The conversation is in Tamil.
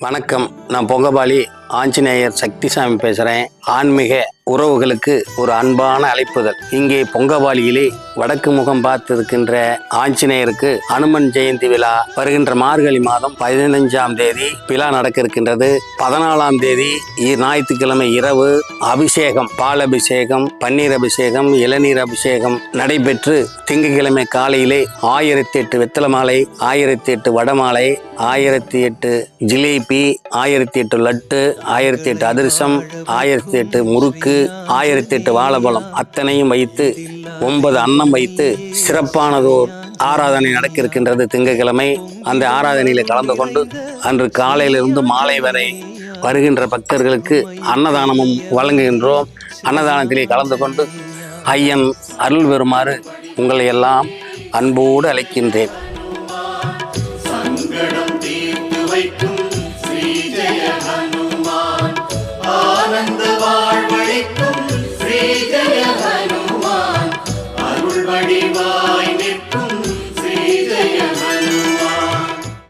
வணக்கம். நான் பொங்கபாலி. ஆஞ்சநேயர் சக்திசாமி பேசுகிறேன் ஆன்மீக உறவுகளுக்கு ஒரு அன்பான அழைப்புதல். இங்கே பொங்கவாளியிலே வடக்கு முகம் பார்த்திருக்கின்ற ஆஞ்சநேயருக்கு அனுமன் ஜெயந்தி விழா வருகின்ற மார்கழி மாதம் பதினைஞ்சாம் தேதி விழா நடக்க இருக்கின்றது பதினாலாம் தேதி ஞாயிற்றுக்கிழமை இரவு அபிஷேகம் பால் அபிஷேகம் பன்னீர் அபிஷேகம் இளநீர் அபிஷேகம் நடைபெற்று திங்கட்கிழமை காலையிலே ஆயிரத்தி எட்டு வெத்தலை மாலை ஆயிரத்தி எட்டு வடமாலை ஆயிரத்தி எட்டு ஜிலேபி ஆயிரத்தி எட்டு லட்டு ஆயிரத்தி எட்டு அதிர்சம் ஆயிரத்தி எட்டு முறுக்கு ஆயிரத்தி எட்டு வாழைப்பழம் அத்தனையும் வைத்து ஒன்பது அன்னம் வைத்து சிறப்பானதோர் ஆராதனை நடக்க இருக்கின்றது திங்கட்கிழமை அந்த ஆராதனையில் கலந்து கொண்டு அன்று காலையிலிருந்து மாலை வரை வருகின்ற பக்தர்களுக்கு அன்னதானமும் வழங்குகின்றோம். அன்னதானத்திலே கலந்து கொண்டு ஐயன் அருள் பெறுமாறு உங்களை எல்லாம் அன்போடு அழைக்கின்றேன். சங்கடம் தீர்த்து வைக்கும் joy